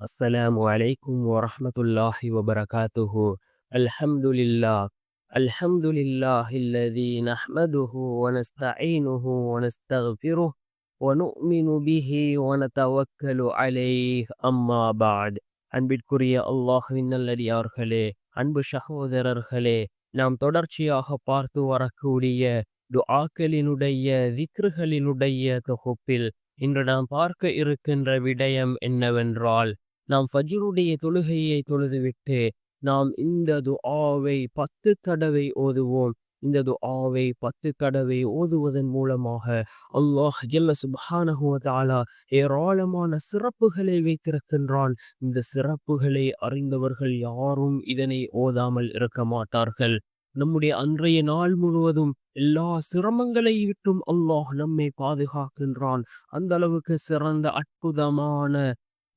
السلام عليكم ورحمة الله وبركاته الحمد لله الحمد لله الذي نحمده ونستعينه ونستغفره ونؤمن به ونتوكل عليه أما بعد அன்பிற்குரிய அல்லாஹுவின் நல்லடியார்களே அன்பு சகோதரர்களே நாம் தொடர்ச்சியாக பார்த்து வரக்கூடிய துஆக்களினுடைய திக்ருகளினுடைய தொகுப்பில் இன்று நாம் பார்க்க இருக்கின்ற விடயம் என்னவென்றால் நாம் ஃபஜ்ருடைய தொழுகையை தொழுதுவிட்டு நாம் இந்த துஆவை பத்து தடவை ஓதுவோம். இந்த துஆவை பத்து தடவை ஓதுவதன் மூலமாக அல்லாஹ் ஜல்ல சுப்ஹானஹு ஏராளமான சிறப்புகளை வைத்திருக்கின்றான். இந்த சிறப்புகளை அறிந்தவர்கள் யாரும் இதனை ஓதாமல் இருக்க மாட்டார்கள். நம்முடைய அன்றைய நாள் முழுவதும் எல்லா சிரமங்களை விட்டும் அல்லாஹ் நம்மை பாதுகாக்கின்றான். அந்த அளவுக்கு சிறந்த அற்புதமான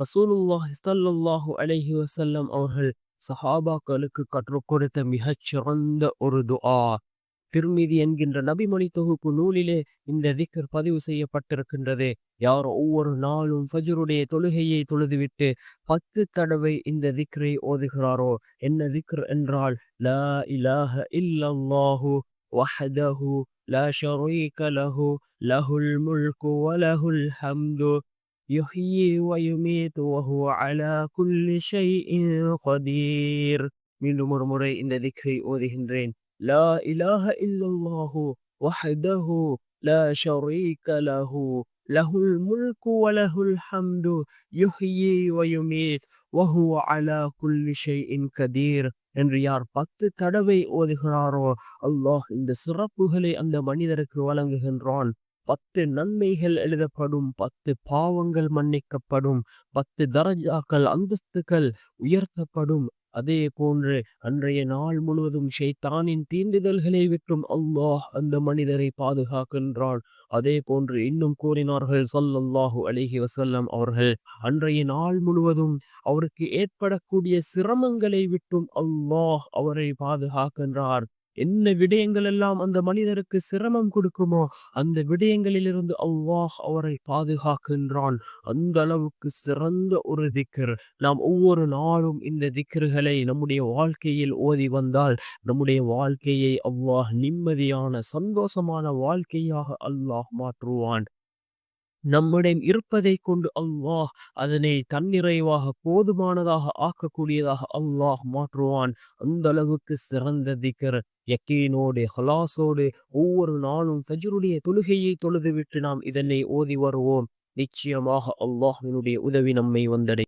ரசூலுல்லாஹ் சல்லல்லாஹு அலஹி வசல்லம் அவர்கள் சஹாபாக்களுக்கு கற்றுக் கொடுத்த மிகச் சிறந்த ஒரு துஆ. திருமிதி என்கின்ற நபிமொழி தொகுப்பு நூலிலே இந்த திக்கர் பதிவு செய்யப்பட்டிருக்கின்றது. யார் ஒவ்வொரு நாளும் ஃபஜருடைய தொழுகையை தொழுதுவிட்டு பத்து தடவை இந்த திக்ரை ஓதுகிறாரோ? என்ன திக்ர் என்றால் லா இலாஹ இல்லல்லாஹு வஹதஹு லா ஷரீக லஹு லஹுல் முல்கு வலஹுல் ஹம்து. يحيي ويميت وهو على كل شيء قدير. من مرمري إن ذكري أذهنرين. لا إله إلا الله وحده لا شريك له. له الملك وله الحمد. يحيي ويميت وهو على كل شيء قدير. என்று பத்து தடவை ஓதுகிறாரோ அல்லாஹ் இந்த சிறப்புகளை அந்த மனிதருக்கு வழங்குகின்றான். பத்து நன்மைகள் எழுதப்படும் பத்து பாவங்கள் மன்னிக்கப்படும் பத்து தரஜாக்கள் அந்தஸ்துகள் உயர்த்தப்படும். அதே போன்று அன்றைய நாள் முழுவதும் ஷைத்தானின் தீண்டுதல்களை விட்டும் அல்லாஹ் அந்த மனிதரை பாதுகாக்கின்றான். அதே போன்று இன்னும் கூறினார்கள் சொல்லல்லாஹு அலிஹி வசல்லம் அவர்கள் அன்றைய நாள் முழுவதும் அவருக்கு ஏற்படக்கூடிய சிரமங்களை விட்டும் அல்லாஹ் அவரை பாதுகாக்கின்றார். என்ன விடயங்கள் எல்லாம் அந்த மனிதருக்கு சிரமம் கொடுக்குமோ அந்த விடயங்களிலிருந்து அல்லாஹ் அவரை பாதுகாக்கின்றான். அந்த அளவுக்கு சிறந்த ஒரு திக்கர் நாம் ஒவ்வொரு நாளும் இந்த திக்கர்களை நம்முடைய வாழ்க்கையில் ஓதி வந்தால் நம்முடைய வாழ்க்கையை அல்லாஹ் நிம்மதியான சந்தோஷமான வாழ்க்கையாக அல்லாஹ் மாற்றுவான். நம்மிடம் இருப்பதை கொண்டு அல்லாஹ் அதனை தன்னிறைவாக போதுமானதாக ஆக்கக்கூடியதாக அல்லாஹ் மாற்றுவான். அந்த அளவுக்கு சிறந்த திக்கர் யக்கீனோடு ஹலாசோடு ஒவ்வொரு நாளும் ஃபஜருடைய தொழுகையை தொழுதுவிட்டு நாம் இதனை ஓதி வருவோம். நிச்சயமாக அல்லாஹினுடைய உதவி நம்மை வந்தடை